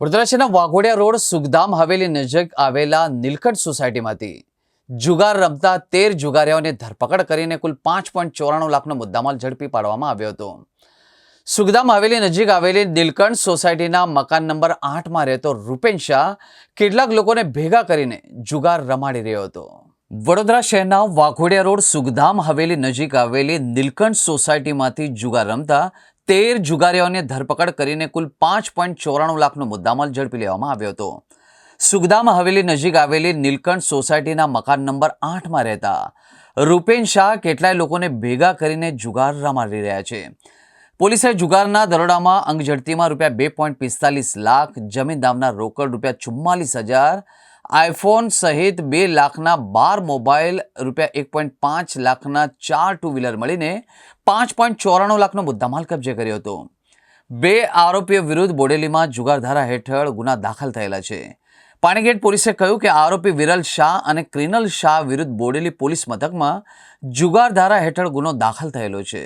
Vadodara Waghodia road Sukhdham Haveli નજીક આવેલા નીલકંઠ સોસાયટીમાંથી જુગાર રમતા તેર જુગારીઓની ધરપકડ કરીને કુલ પાંચ પોઈન્ટ ચોરાણું લાખનો મુદ્દામાલ ઝડપી પાડવામાં આવ્યો હતો. સુખધામ હવેલી નજીક આવેલી નીલકંઠ સોસાયટીના મકાન નંબર આઠમાં રહેતો રૂપેન શાહ કેટલાક લોકોને ભેગા કરીને જુગાર રમાડી રહ્યો હતો. વડોદરા શહેરના વાઘોડિયા રોડ સુખધામ હવેલી નજીક આવેલી નીલકંઠ સોસાયટીમાંથી જુગાર રમતા તેર જુગારીઓની ધરપકડ કરીને કુલ પાંચ પોઈન્ટ ચોરાણું લાખનો મુદ્દામાલ ઝડપી લેવામાં આવ્યો હતો. સુગદામ હવેલી નજીક આવેલી નીલકંઠ સોસાયટીના મકાન નંબર આઠમાં રહેતા રૂપેન શાહ કેટલાય લોકોને ભેગા કરીને જુગાર રમાડી રહ્યા છે. પોલીસે જુગારના દરોડામાં અંગ ઝડતીમાં રૂપિયા બે પોઈન્ટ પિસ્તાલીસ લાખ, જમીન દામના રોકડ રૂપિયા ચુમ્માલીસ હજાર આઈફોન સહિત બે લાખના બાર મોબાઈલ, રૂપિયા એક પોઈન્ટ પાંચ લાખના ચાર ટુ વ્હીલર મળીને પાંચ પોઈન્ટ ચોરાણું લાખનો મુદ્દામાલ કબજે કર્યો હતો. બે આરોપીઓ વિરુદ્ધ બોડેલીમાં જુગારધારા હેઠળ ગુના દાખલ થયેલા છે. પાણીગેટ પોલીસે કહ્યું કે આરોપી વિરલ શાહ અને ક્રિનલ શાહ વિરુદ્ધ બોડેલી પોલીસ મથકમાં જુગારધારા હેઠળ ગુનો દાખલ થયેલો છે.